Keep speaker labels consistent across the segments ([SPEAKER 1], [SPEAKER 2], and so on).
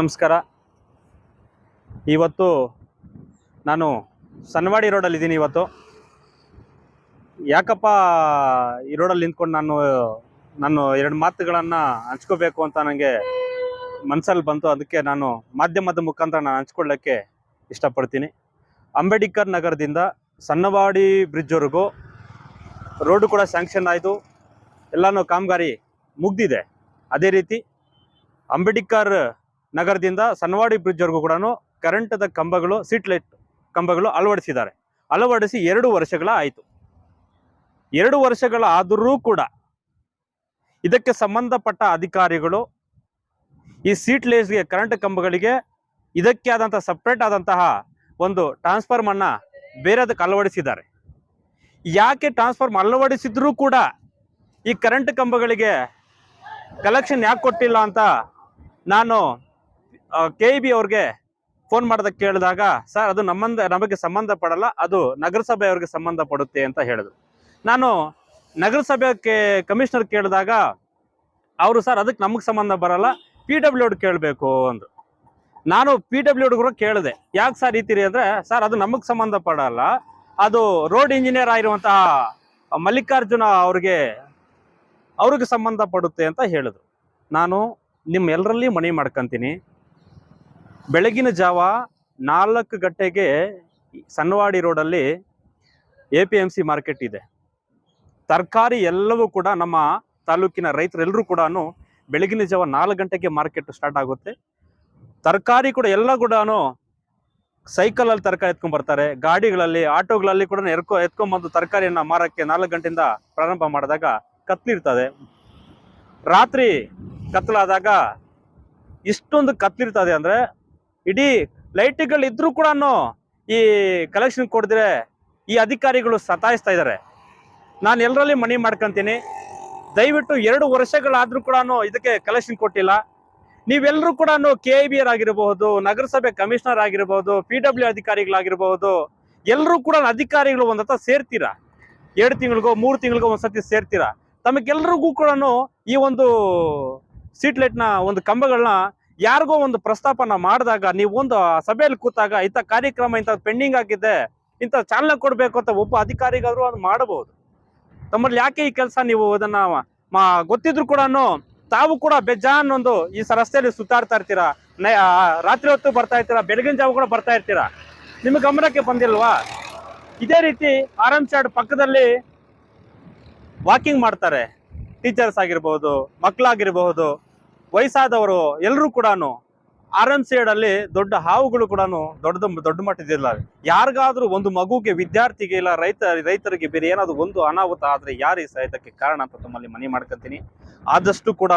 [SPEAKER 1] ನಮಸ್ಕಾರ. ಇವತ್ತು ನಾನು ಸನ್ವಾಡಿ ರೋಡಲ್ಲಿ ಇದ್ದೀನಿ ಇವತ್ತು. ಯಾಕಪ್ಪ ಈ ರೋಡಲ್ಲಿ ನಿಂತ್ಕೊಂಡು ನಾನು ನಾನು ಎರಡು ಮಾತುಗಳನ್ನು ಹಂಚ್ಕೋಬೇಕು ಅಂತ ನನಗೆ ಮನಸ್ಸಲ್ಲಿ ಬಂತು. ಅದಕ್ಕೆ ನಾನು ಮಾಧ್ಯಮದ ಮುಖಾಂತರ ನಾನು ಹಂಚ್ಕೊಳ್ಳೋಕ್ಕೆ ಇಷ್ಟಪಡ್ತೀನಿ. ಅಂಬೇಡ್ಕರ್ ನಗರದಿಂದ ಸನ್ನವಾಡಿ ಬ್ರಿಡ್ಜ್ವರೆಗೂ ರೋಡು ಕೂಡ ಸ್ಯಾಂಕ್ಷನ್ ಆಯಿತು. ಎಲ್ಲನೂ ಕಾಮಗಾರಿ ಮುಗ್ದಿದೆ. ಅದೇ ರೀತಿ ಅಂಬೇಡ್ಕರ್ ನಗರದಿಂದ ಸನ್ವಾಡಿ ಬ್ರಿಡ್ಜ್ವರೆಗೂ ಕೂಡ ಕರೆಂಟದ ಕಂಬಗಳು ಸೀಟ್ ಲೈಟ್ ಕಂಬಗಳು ಅಳವಡಿಸಿದ್ದಾರೆ. ಅಳವಡಿಸಿ ಎರಡು ವರ್ಷಗಳ ಆಯಿತು. ಎರಡು ವರ್ಷಗಳ ಆದರೂ ಕೂಡ ಇದಕ್ಕೆ ಸಂಬಂಧಪಟ್ಟ ಅಧಿಕಾರಿಗಳು ಈ ಸೀಟ್ ಕರೆಂಟ್ ಕಂಬಗಳಿಗೆ ಇದಕ್ಕೆ ಆದಂತಹ ಸಪ್ರೇಟ್ ಆದಂತಹ ಒಂದು ಟ್ರಾನ್ಸ್ಫಾರ್ಮನ್ನು ಬೇರೆದಕ್ಕೆ ಅಳವಡಿಸಿದ್ದಾರೆ. ಯಾಕೆ ಟ್ರಾನ್ಸ್ಫಾರ್ಮ್ ಅಳವಡಿಸಿದ್ರೂ ಕೂಡ ಈ ಕರೆಂಟ್ ಕಂಬಗಳಿಗೆ ಕಲೆಕ್ಷನ್ ಯಾಕೆ ಕೊಟ್ಟಿಲ್ಲ ಅಂತ ನಾನು ಕೆ ಬಿ ಅವ್ರಿಗೆ ಫೋನ್ ಮಾಡೋದಕ್ಕೆ ಕೇಳಿದಾಗ, ಸರ್, ಅದು ನಮ್ಮಂದ, ನಮಗೆ ಸಂಬಂಧ ಪಡಲ್ಲ ಅದು ನಗರಸಭೆಯವ್ರಿಗೆ ಸಂಬಂಧ ಪಡುತ್ತೆ ಅಂತ ಹೇಳಿದ್ರು. ನಾನು ನಗರಸಭೆ ಕಮಿಷನರ್ ಕೇಳಿದಾಗ, ಅವರು ಸರ್, ಅದಕ್ಕೆ ನಮಗೆ ಸಂಬಂಧ ಬರಲ್ಲ ಪಿ ಡಬ್ಲ್ಯೂ ಕೇಳಬೇಕು, ಅಂದರು. ನಾನು ಪಿ ಡಬ್ಲ್ಯೂ ಕೂಡ ಕೇಳಿದೆ, ಯಾಕೆ ಸರ್ ಈ ತೀರಿ ಅಂದರೆ, ಸರ್, ಅದು ನಮಗೆ ಸಂಬಂಧ ಪಡಲ್ಲ ಅದು ರೋಡ್ ಇಂಜಿನಿಯರ್ ಆಗಿರುವಂತಹ ಮಲ್ಲಿಕಾರ್ಜುನ ಅವ್ರಿಗೆ ಅವ್ರಿಗೆ ಸಂಬಂಧಪಡುತ್ತೆ ಅಂತ ಹೇಳಿದ್ರು. ನಾನು ನಿಮ್ಮೆಲ್ಲರಲ್ಲಿ ಮನವಿ ಮಾಡ್ಕೊಂತೀನಿ ಬೆಳಗಿನ ಜಾವ ನಾಲ್ಕು ಗಂಟೆಗೆ ಸನ್ನವಾಡಿ ರೋಡಲ್ಲಿ A P M C market ಇದೆ. ತರಕಾರಿ ಎಲ್ಲವೂ ಕೂಡ ನಮ್ಮ ತಾಲೂಕಿನ ರೈತರೆಲ್ಲರೂ ಕೂಡ ಬೆಳಗಿನ ಜಾವ ನಾಲ್ಕು ಗಂಟೆಗೆ ಮಾರ್ಕೆಟ್ ಸ್ಟಾರ್ಟ್ ಆಗುತ್ತೆ. ತರಕಾರಿ ಕೂಡ ಎಲ್ಲ ಕೂಡ ಸೈಕಲಲ್ಲಿ ತರಕಾರಿ ಎತ್ಕೊಂಡ್ ಬರ್ತಾರೆ. ಗಾಡಿಗಳಲ್ಲಿ, ಆಟೋಗಳಲ್ಲಿ ಕೂಡ ಎರ್ಕೊ ಎತ್ಕೊಂಡ್ಬಂದು ತರಕಾರಿಯನ್ನ ಮಾರಕ್ಕೆ ನಾಲ್ಕು ಗಂಟೆಯಿಂದ ಪ್ರಾರಂಭ ಮಾಡಿದಾಗ ಕತ್ಲಿರ್ತದೆ. ರಾತ್ರಿ ಕತ್ಲಾದಾಗ ಇಷ್ಟೊಂದು ಕತ್ಲಿರ್ತದೆ ಅಂದ್ರೆ ಇಡೀ ಲೈಟ್ಗಳು ಇದ್ರೂ ಕೂಡ ಈ ಕಲೆಕ್ಷನ್ ಕೊಡಿದ್ರೆ ಈ ಅಧಿಕಾರಿಗಳು ಸತಾಯಿಸ್ತಾ ಇದ್ದಾರೆ. ನಾನು ಎಲ್ಲರಲ್ಲಿ ಮನಿ ಮಾಡ್ಕೊಂತೀನಿ. ದಯವಿಟ್ಟು ಎರಡು ವರ್ಷಗಳಾದರೂ ಕೂಡ ಇದಕ್ಕೆ ಕಲೆಕ್ಷನ್ ಕೊಟ್ಟಿಲ್ಲ. ನೀವೆಲ್ಲರೂ ಕೂಡ ಕೆ ಬಿ ಆರ್ ಆಗಿರಬಹುದು, ನಗರಸಭೆ ಕಮಿಷನರ್ ಆಗಿರಬಹುದು ಪಿ ಡಬ್ಲ್ಯೂ ಅಧಿಕಾರಿಗಳಾಗಿರಬಹುದು ಎಲ್ಲರೂ ಕೂಡ ಅಧಿಕಾರಿಗಳು ಒಂದ ಸೇರ್ತೀರಾ? ಎರಡು ತಿಂಗಳಿಗೋ, ಮೂರು ತಿಂಗಳಿಗೋ ಒಂದ್ಸತಿ ಸೇರ್ತೀರಾ? ತಮಗೆಲ್ರಿಗೂ ಕೂಡ ಈ ಒಂದು ಸೀಟ್ ಲೈಟ್ನ ಒಂದು ಕಂಬಗಳನ್ನ ಯಾರಿಗೋ ಒಂದು ಪ್ರಸ್ತಾಪನ ಮಾಡಿದಾಗ, ನೀವು ಒಂದು ಸಭೆಯಲ್ಲಿ ಕೂತಾಗ ಇಂಥ ಕಾರ್ಯಕ್ರಮ, ಇಂಥ ಪೆಂಡಿಂಗ್ ಆಗಿದೆ, ಇಂಥ ಚಾಲನೆ ಕೊಡಬೇಕು ಅಂತ ಒಬ್ಬ ಅಧಿಕಾರಿಗಾದ್ರು ಅದು ಮಾಡಬಹುದು. ತಮ್ಮಲ್ಲಿ ಯಾಕೆ ಈ ಕೆಲಸ? ನೀವು ಅದನ್ನ ಮಾ ಗೊತ್ತಿದ್ರು ಕೂಡ ತಾವು ಕೂಡ ಬೆಜಾನ್ ಒಂದು ಈ ರಸ್ತೆಯಲ್ಲಿ ಸುತ್ತಾಡ್ತಾ ಇರ್ತೀರಾ? ರಾತ್ರಿ ಹೊತ್ತು ಬರ್ತಾ ಇರ್ತೀರಾ? ಬೆಳಗಿನ ಜಾವ ಕೂಡ ಬರ್ತಾ ಇರ್ತೀರಾ? ನಿಮ್ಗೆ ಗಮನಕ್ಕೆ ಬಂದಿಲ್ವಾ? ಇದೇ ರೀತಿ ಆರಾಮ್ ಶಾಡ್ ಪಕ್ಕದಲ್ಲಿ ವಾಕಿಂಗ್ ಮಾಡ್ತಾರೆ. ಟೀಚರ್ಸ್ ಆಗಿರ್ಬಹುದು ಮಕ್ಕಳಾಗಿರ್ಬಹುದು ವಯಸ್ಸಾದವರು ಎಲ್ಲರೂ ಕೂಡ ಆರ್ ಸೈಡ್ ಅಲ್ಲಿ ದೊಡ್ಡ ಹಾವುಗಳು ಕೂಡ ದೊಡ್ಡ ದೊಡ್ಡ ಮಟ್ಟದಿಲ್ಲ ಯಾರಿಗಾದ್ರೂ ಒಂದು ಮಗುಗೆ ವಿದ್ಯಾರ್ಥಿಗೆ ಇಲ್ಲ, ರೈತ, ರೈತರಿಗೆ ಬೇರೆ ಏನಾದ್ರು ಒಂದು ಅನಾಹುತ ಆದ್ರೆ ಯಾರು ಇದಕ್ಕೆ ಕಾರಣ ಅಂತ ತಮ್ಮಲ್ಲಿ ಮನವಿ ಮಾಡ್ಕೊಂತೀನಿ. ಆದಷ್ಟು ಕೂಡ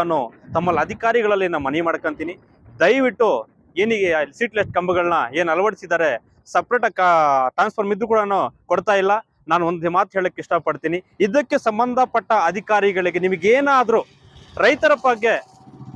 [SPEAKER 1] ತಮ್ಮಲ್ಲಿ ಅಧಿಕಾರಿಗಳಲ್ಲಿ ನಾನು ಮನವಿ ಮಾಡ್ಕೊಂತೀನಿ. ದಯವಿಟ್ಟು ಏನಿಗೆ ಸೀಟ್ ಲೆಸ್ಟ್ ಕಂಬಗಳನ್ನ ಏನು ಅಳವಡಿಸಿದ್ದಾರೆ ಸಪ್ರೇಟ್ ಟ್ರಾನ್ಸ್ಫಾರ್ಮ್ ಇದ್ದು ಕೂಡ ಕೊಡ್ತಾ ಇಲ್ಲ. ನಾನು ಒಂದು ಮಾತು ಹೇಳಕ್ಕೆ ಇಷ್ಟಪಡ್ತೀನಿ. ಇದಕ್ಕೆ ಸಂಬಂಧಪಟ್ಟ ಅಧಿಕಾರಿಗಳಿಗೆ ನಿಮಗೇನಾದರೂ ರೈತರ ಬಗ್ಗೆ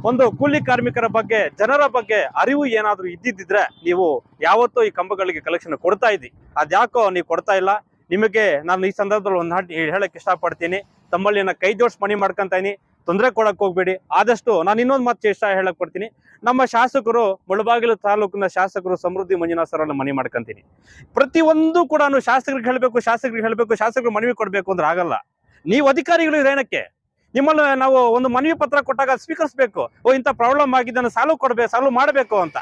[SPEAKER 1] ಒಂದು ಕೂಲಿ ಕಾರ್ಮಿಕರ ಬಗ್ಗೆ, ಜನರ ಬಗ್ಗೆ ಅರಿವು ಏನಾದ್ರೂ ಇದ್ದಿದ್ದಿದ್ರೆ ನೀವು ಯಾವತ್ತೂ ಈ ಕಂಬಗಳಿಗೆ ಕಲೆಕ್ಷನ್ ಕೊಡ್ತಾ ಇದ್ದಿ. ಅದ್ಯಾಕೋ ನೀವು ಕೊಡ್ತಾ ಇಲ್ಲ. ನಿಮಗೆ ನಾನು ಈ ಸಂದರ್ಭದಲ್ಲಿ ಒಂದು ಹಾಟ್ ಹೇಳಕ್ ಇಷ್ಟಪಡ್ತೀನಿ. ತಮ್ಮಲ್ಲಿ ನಾನು ಕೈ ಜೋಡಿಸಿ ಮನಿ ಮಾಡ್ಕೊಂತ ಇದೀನಿ ತೊಂದರೆ ಕೊಡಕ್ ಹೋಗ್ಬೇಡಿ. ಆದಷ್ಟು ನಾನು ಇನ್ನೊಂದು ಮಾತು ಇಷ್ಟ ಹೇಳಕ್ ಕೊಡ್ತೀನಿ. ನಮ್ಮ ಶಾಸಕರು ಮುಳಬಾಗಿಲು ತಾಲೂಕಿನ ಶಾಸಕರು ಸಮೃದ್ಧಿ ಮಂಜುನಾಥ್ ಸರ್ ಮನಿ ಮಾಡ್ಕೊಂತೀನಿ. ಪ್ರತಿಯೊಂದು ಕೂಡ ಶಾಸಕರಿಗೆ ಹೇಳಬೇಕು ಶಾಸಕರಿಗೆ ಹೇಳಬೇಕು, ಶಾಸಕರು ಮನವಿ ಕೊಡಬೇಕು ಅಂದ್ರೆ ಆಗಲ್ಲ. ನೀವು ಅಧಿಕಾರಿಗಳು ಇರೇನಕ್ಕೆ ನಿಮ್ಮಲ್ಲಿ ನಾವು ಒಂದು ಮನವಿ ಪತ್ರ ಕೊಟ್ಟಾಗ ಸ್ವೀಕರಿಸಬೇಕು. ಓ, ಇಂಥ ಪ್ರಾಬ್ಲಮ್ ಆಗಿದೆ ಸಾಲ್ವ್ ಕೊಡಬೇಕು ಸಾಲ್ವ್ ಮಾಡಬೇಕು ಅಂತ.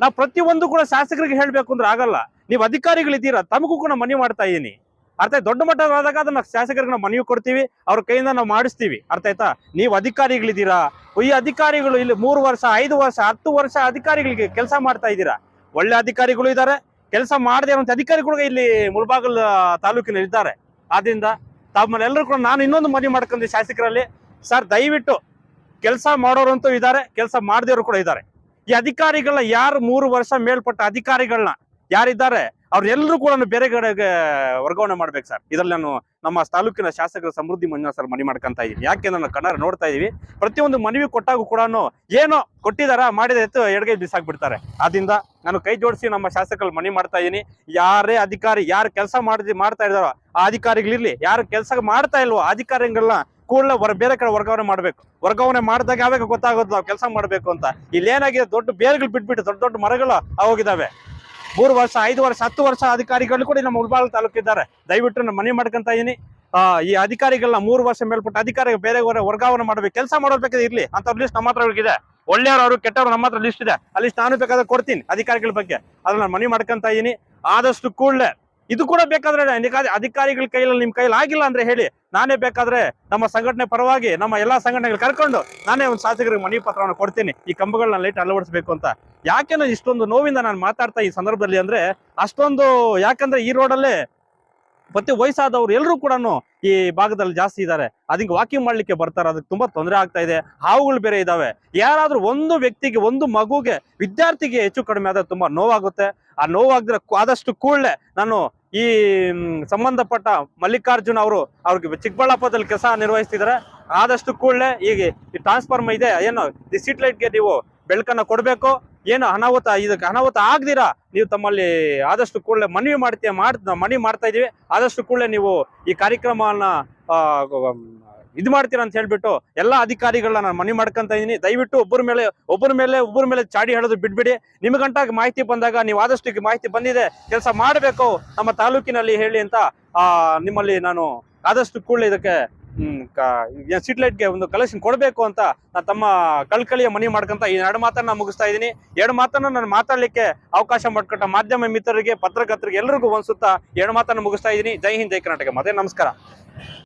[SPEAKER 1] ನಾವು ಪ್ರತಿಯೊಂದು ಕೂಡ ಶಾಸಕರಿಗೆ ಹೇಳಬೇಕು ಅಂದ್ರೆ ಆಗಲ್ಲ. ನೀವು ಅಧಿಕಾರಿಗಳಿದ್ದೀರಾ ತಮಗೂ ಕೂಡ ಮನವಿ ಮಾಡ್ತಾ ಇದೀನಿ ಅರ್ಥ? ದೊಡ್ಡ ಮಟ್ಟದಾದಾಗ ಅದನ್ನ ಶಾಸಕರಿಗೆ ನಾವು ಮನವಿ ಕೊಡ್ತೀವಿ, ಅವ್ರ ಕೈಯಿಂದ ನಾವು ಮಾಡಿಸ್ತೀವಿ. ಅರ್ಥ ಆಯ್ತಾ? ನೀವು ಅಧಿಕಾರಿಗಳಿದ್ದೀರಾ ಈ ಅಧಿಕಾರಿಗಳು ಇಲ್ಲಿ ಮೂರು ವರ್ಷ, ಐದು ವರ್ಷ, ಹತ್ತು ವರ್ಷ ಅಧಿಕಾರಿಗಳಿಗೆ ಕೆಲಸ ಮಾಡ್ತಾ ಇದ್ದೀರಾ? ಒಳ್ಳೆ ಅಧಿಕಾರಿಗಳು ಇದ್ದಾರೆ. ಕೆಲಸ ಮಾಡದೇ ಇರುವಂತ ಅಧಿಕಾರಿಗಳು ಇಲ್ಲಿ ಮುಳಬಾಗಲ್ ತಾಲೂಕಿನಲ್ಲಿ ಇದ್ದಾರೆ ಆದ್ರಿಂದ ತಮ್ಮನ್ನೆಲ್ಲರೂ ಕೂಡ ನಾನು ಇನ್ನೊಂದು ಮನವಿ ಮಾಡ್ಕೊಂಡೆ ಶಾಸಕರಲ್ಲಿ, ಸರ್, ದಯವಿಟ್ಟು ಕೆಲಸ ಮಾಡೋರಂತೂ ಇದ್ದಾರೆ, ಕೆಲಸ ಮಾಡದೇವ್ರು ಕೂಡ ಇದ್ದಾರೆ. ಈ ಅಧಿಕಾರಿಗಳನ್ನ ಯಾರು ಮೂರು ವರ್ಷ ಮೇಲ್ಪಟ್ಟ ಅಧಿಕಾರಿಗಳನ್ನ ಯಾರಿದ್ದಾರೆ, ಅವ್ರೆಲ್ಲರೂ ಕೂಡ ಬೇರೆ ಕಡೆಗೆ ವರ್ಗಾವಣೆ ಮಾಡ್ಬೇಕು ಸರ್. ಇದ್ರಲ್ಲಿ ನಾನು ನಮ್ಮ ತಾಲೂಕಿನ ಶಾಸಕರ ಸಮೃದ್ಧಿ ಮಂಜುನಾಥ್ ಸರ್ ಮನವಿ ಮಾಡ್ಕೊಂತ ಇದ್ದೀನಿ. ಯಾಕೆ ನಾನು ಕಣ್ಣಾರ ನೋಡ್ತಾ ಇದೀವಿ ಪ್ರತಿಯೊಂದು ಮನವಿ ಕೊಟ್ಟಾಗೂ ಕೂಡ ಏನೋ ಕೊಟ್ಟಿದಾರ, ಮಾಡಿದ ಎತ್ತು ಎಡಗೈ ಬಿಸಾಕ್ಬಿಡ್ತಾರೆ. ಆದ್ರಿಂದ ನಾನು ಕೈ ಜೋಡಿಸಿ ನಮ್ಮ ಶಾಸಕರು ಮನವಿ ಮಾಡ್ತಾ ಇದೀನಿ ಯಾರೇ ಅಧಿಕಾರಿ, ಯಾರು ಕೆಲಸ ಮಾಡಿದ್, ಮಾಡ್ತಾ ಇದ್ದಾರೋ ಆ ಅಧಿಕಾರಿಗಳಿರ್ಲಿ. ಯಾರು ಕೆಲಸ ಮಾಡ್ತಾ ಇಲ್ವೋ ಅಧಿಕಾರಿಗಳನ್ನ ಕೂಡಲೇ ಹೊರ ಬೇರೆ ಕಡೆ ವರ್ಗಾವಣೆ ಮಾಡಬೇಕು. ವರ್ಗಾವಣೆ ಮಾಡಿದಾಗ ಯಾವಾಗ ಗೊತ್ತಾಗೋದು ನಾವು ಕೆಲಸ ಮಾಡಬೇಕು ಅಂತ. ಇಲ್ಲಿ ಏನಾಗಿದೆ ದೊಡ್ಡ ಬೇರುಗಳು ಬಿಟ್ಬಿಟ್ಟು ದೊಡ್ಡ ದೊಡ್ಡ ಮರಗಳು ಹೋಗಿದ್ದಾವೆ ಮೂರು ವರ್ಷ, ಐದು ವರ್ಷ, ಹತ್ತು ವರ್ಷ ಅಧಿಕಾರಿಗಳು ಕೂಡ ನಮ್ಮ ಮುಳಬಾಗ ತಾಲೂಕಿದ್ದಾರೆ ದಯವಿಟ್ಟು ನಾನು ಮನವಿ ಮಾಡ್ಕೊಂತ ಇದ್ದೀನಿ. ಈ ಅಧಿಕಾರಿಗಳನ್ನ ಮೂರು ವರ್ಷ ಮೇಲ್ಪಟ್ಟ ಅಧಿಕಾರಿ ಬೇರೆ ವರ್ಗಾವಣೆ ಮಾಡಬೇಕು. ಕೆಲಸ ಮಾಡೋದಕ್ಕೆ ಇರ್ಲಿ. ಅಂತ ಲಿಸ್ಟ್ ನಮ್ಮ ಹತ್ರ ಇದೆ ಒಳ್ಳೆಯವರು ಅವರು, ಕೆಟ್ಟವರು ನಮ್ಮ ಹತ್ರ ಲಿಸ್ಟ್ ಇದೆ. ಲಿಸ್ಟ್ ನಾನು ಬೇಕಾದ್ರೆ ಕೊಡ್ತೀನಿ ಅಧಿಕಾರಿಗಳ ಬಗ್ಗೆ. ಅದನ್ನ ನಾನು ಮನವಿ ಮಾಡ್ಕೊಂತ ಇದೀನಿ ಆದಷ್ಟು ಕೂಡಲೇ ಇದು ಕೂಡ ಬೇಕಾದ್ರೆ ಅಧಿಕಾರಿ- ಅಧಿಕಾರಿಗಳ ಕೈಯಲ್ಲಿ ನಿಮ್ ಕೈಯಲ್ಲಿ ಆಗಿಲ್ಲ ಅಂದ್ರೆ ಹೇಳಿ. ನಾನೇ ಬೇಕಾದ್ರೆ ನಮ್ಮ ಸಂಘಟನೆ ಪರವಾಗಿ ನಮ್ಮ ಎಲ್ಲಾ ಸಂಘಟನೆಗಳು ಕರ್ಕೊಂಡು ನಾನೇ ಒಂದು ಶಾಸಕರಿಗೆ ಮನವಿ ಪತ್ರವನ್ನು ಕೊಡ್ತೀನಿ. ಈ ಕಂಬಗಳನ್ನ ಲೈಟ್ ಅಳವಡಿಸಬೇಕು ಅಂತ. ಯಾಕೆ ಇಷ್ಟೊಂದು ನೋವಿಂದ ನಾನು ಮಾತಾಡ್ತಾ ಈ ಸಂದರ್ಭದಲ್ಲಿ ಅಂದ್ರೆ ಅಷ್ಟೊಂದು ಯಾಕಂದ್ರೆ ಈ ರೋಡಲ್ಲೇ ಮತ್ತೆ ವಯಸ್ಸಾದವ್ರು ಎಲ್ಲರೂ ಕೂಡ ಈ ಭಾಗದಲ್ಲಿ ಜಾಸ್ತಿ ಇದ್ದಾರೆ. ಅದಕ್ಕೆ ವಾಕಿಂಗ್ ಮಾಡ್ಲಿಕ್ಕೆ ಬರ್ತಾರೆ. ಅದಕ್ಕೆ ತುಂಬಾ ತೊಂದರೆ ಆಗ್ತಾ ಇದೆ. ಹಾವುಗಳು ಬೇರೆ ಇದಾವೆ. ಯಾರಾದ್ರೂ ಒಂದು ವ್ಯಕ್ತಿಗೆ, ಒಂದು ಮಗುಗೆ, ವಿದ್ಯಾರ್ಥಿಗೆ ಹೆಚ್ಚು ಕಡಿಮೆ ಆದ್ರೆ ತುಂಬಾ ನೋವಾಗುತ್ತೆ. ಆ ನೋವಾಗದ್ರೆ ಆದಷ್ಟು ಕೂಡಲೇ ನಾನು ಈ ಸಂಬಂಧಪಟ್ಟ ಮಲ್ಲಿಕಾರ್ಜುನ್ ಅವರು ಅವ್ರಿಗೆ ಚಿಕ್ಕಬಳ್ಳಾಪುರದಲ್ಲಿ ಕೆಲಸ ನಿರ್ವಹಿಸ್ತಿದ್ದಾರೆ ಆದಷ್ಟು ಕೂಡಲೇ ಈಗ ಈ ಟ್ರಾನ್ಸ್ಫಾರ್ಮ್ ಇದೆ. ಏನು, ಈ ಸೀಟ್ ಲೈಟ್ಗೆ ನೀವು ಬೆಳಕನ್ನ ಕೊಡಬೇಕು. ಏನು ಅನಾಹುತ, ಇದಕ್ಕೆ ಅನಾಹುತ ಆಗದಿರಾ? ನೀವು ತಮ್ಮಲ್ಲಿ ಆದಷ್ಟು ಕೂಡಲೇ ಮನವಿ ಮಾಡ್ತೀಯ, ಮಾಡ್, ಮನವಿ ಮಾಡ್ತಾ ಇದೀವಿ ಆದಷ್ಟು ಕೂಡಲೇ ನೀವು ಈ ಕಾರ್ಯಕ್ರಮವನ್ನ ಇದು ಮಾಡ್ತೀರಾ ಅಂತ ಹೇಳ್ಬಿಟ್ಟು ಎಲ್ಲಾ ಅಧಿಕಾರಿಗಳನ್ನ ನಾನು ಮನವಿ ಮಾಡ್ಕೊಂತ ಇದೀನಿ ದಯವಿಟ್ಟು ಒಬ್ಬರ ಮೇಲೆ ಒಬ್ಬರ ಮೇಲೆ ಒಬ್ಬರ ಮೇಲೆ ಚಾಡಿ ಹೇಳೋದು ಬಿಡ್ಬಿಡಿ. ನಿಮ್ಗಂಟಾಗ ಮಾಹಿತಿ ಬಂದಾಗ ನೀವು ಆದಷ್ಟು ಮಾಹಿತಿ ಬಂದಿದೆ, ಕೆಲಸ ಮಾಡಬೇಕು. ನಮ್ಮ ತಾಲೂಕಿನಲ್ಲಿ ಹೇಳಿ ಅಂತ ನಿಮ್ಮಲ್ಲಿ ನಾನು ಆದಷ್ಟು ಕೂಡಲೇ ಇದಕ್ಕೆ ಸೀಟ್ ಲೈಟ್ಗೆ ಒಂದು ಕಲೆಕ್ಷನ್ ಕೊಡಬೇಕು ಅಂತ ನಾನು ತಮ್ಮ ಕಳ್ಕಳಿಯ ಮನಿ ಮಾಡ್ಕೊಂತ ಈ ಎರಡು ಮಾತನ್ನ ಮುಗಿಸ್ತಾ ಇದ್ದೀನಿ. ಎರಡು ಮಾತನ್ನ ನಾನು ಮಾತಾಡ್ಲಿಕ್ಕೆ ಅವಕಾಶ ಮಾಡಿಕೊಟ್ಟ ಮಾಧ್ಯಮ ಮಿತ್ರರಿಗೆ, ಪತ್ರಕರ್ತರಿಗೆ ಎಲ್ಲರಿಗೂ ಒಂದ್ಸುತ್ತ ಎರಡು ಮಾತನ್ನ ಮುಗಿಸ್ತಾ ಇದ್ದೀನಿ. ಜೈ ಹಿಂದ್, ಜೈ ಕರ್ನಾಟಕ. ಮತ್ತೆ ನಮಸ್ಕಾರ.